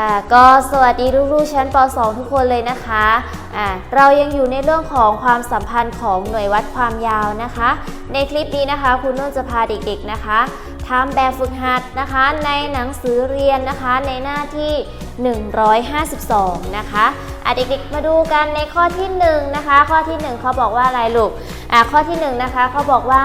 ค่ะก็สวัสดีลูกๆชั้นป .2 ทุกคนเลยนะคะอ่าเรายังอยู่ในเรื่องของความสัมพันธ์ของหน่วยวัดความยาวนะคะ ในคลิปนี้นะคะ คุณนุ่นจะพาเด็กๆนะคะทำแบบฝึกหัดนะคะ ในหนังสือเรียนนะคะในหน้าที่ 152 นะคะอะเด็กๆมาดูกันในข้อที่1นะคะ ข้อที่ 1เขาบอกว่าอะไรลูกอะข้อที่1นะคะเขาบอกว่า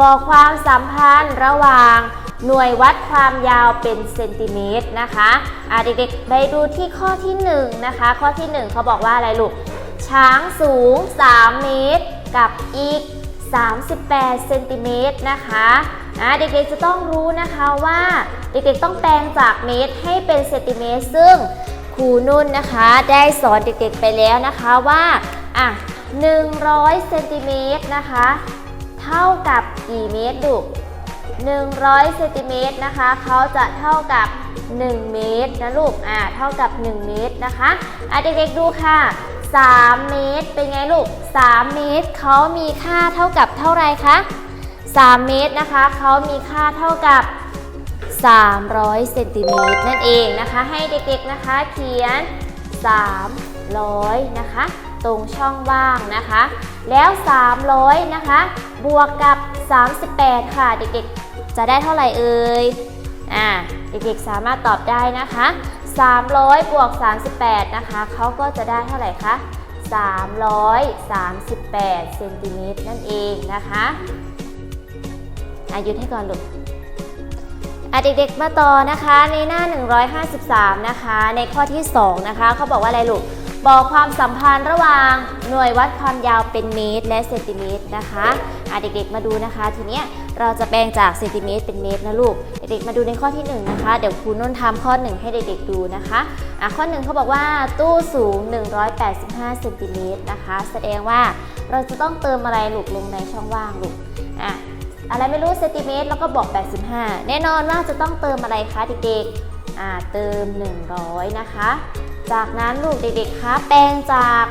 บอกความสัมพันธ์ระหว่าง หน่วยวัดความยาวเป็นเซนติเมตรนะคะอะเด็กๆไปดูที่ข้อที่1นะคะ ข้อที่ 1เขาบอกว่าอะไรลูก ช้างสูง 3 เมตร กับอีก 38 เซนติเมตรนะคะอะเด็กๆจะต้องรู้นะคะว่าเด็กๆต้องแปลงจากเมตรให้เป็นเซนติเมตร ซึ่งครูนุ่นนะคะได้สอนเด็กๆไปแล้วนะคะว่าอะ100เซนติเมตรนะคะ เท่ากับกี่เมตรลูก 100เซนติเมตรนะคะเขาจะเท่ากับ 1 เมตรนะลูก อ่า เท่ากับ 1 เมตรนะคะ อะเด็กๆดูค่ะ 3 เมตรเป็นไงลูก 3 เมตรเขามีค่าเท่ากับเท่าไรคะ 3 เมตรนะคะเขามีค่าเท่ากับ 300เซนติเมตรนั่นเองนะคะ ให้เด็กๆนะคะเขียน 300 นะคะ ตรงช่องว่างนะคะ แล้ว 300 นะคะ บวกกับ 38 ค่ะ เด็กๆ จะได้เท่าไหร่เอ่ยอ่าเด็กๆสามารถตอบได้นะคะ 300 บวก 38 นะคะ เขาก็จะได้เท่าไหร่คะ 338 เซนติเมตรนั่นเองนะคะอายุให้ก่อนลูกเด็กๆมาต่อนะคะในหน้า 153 นะคะ ในข้อที่ 2 นะคะ เขาบอกว่าอะไรลูก บอกความสัมพันธ์ระหว่างหน่วยวัดความยาวเป็นเมตร และเซนติเมตรนะคะอะเด็กๆมาดูนะคะ ทีเนี้ยเราจะแปลงจากเซนติเมตรเป็นเมตรนะลูก เด็กๆมาดูในข้อที่1นนะคะ เดี๋ยวครูนุ่นทำข้อ 1 ให้เด็กๆดูนะคะอะข้อ1เขาบอกว่าตู้สูง 185เซนติเมตรนะคะ แสดงว่าเราจะต้องเติมอะไรลูกลงในช่องว่างลูกอะอะไรไม่รู้เซนติเมตรแล้วก็บอก 85 แน่นอนว่าจะต้องเติมอะไรคะเด็กๆอ่าเติม 100 นะคะ จากนั้นลูกเด็กๆคะแปลงจาก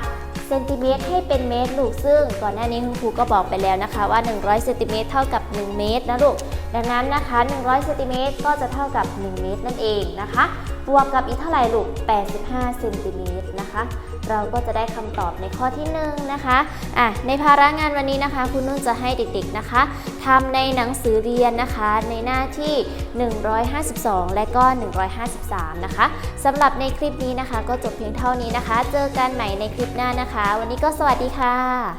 เซนติเมตรให้เป็นเมตรลูกซึ่งก่อนหน้านี้คุณครูก็บอกไปแล้วนะคะว่า 100เซนติเมตรเท่ากับ 1 เมตรนะลูก ดังนั้นนะคะ 100เซนติเมตรก็จะเท่ากับ 1 เมตรนั่นเองนะคะ บวกกับอีกเท่าไหร่ลูก 85 เซนติเมตรนะคะ เราก็จะได้คำตอบในข้อที่1นงนะคะ อะ ในภาระงานวันนี้นะคะ คุณนุ่นจะให้เด็กๆนะคะทำในหนังสือเรียนนะคะ ในหน้าที่ 152 และก็ 153 นะคะสำหรับในคลิปนี้นะคะ ก็จบเพียงเท่านี้นะคะ เจอกันใหม่ในคลิปหน้านะคะ วันนี้ก็สวัสดีค่ะ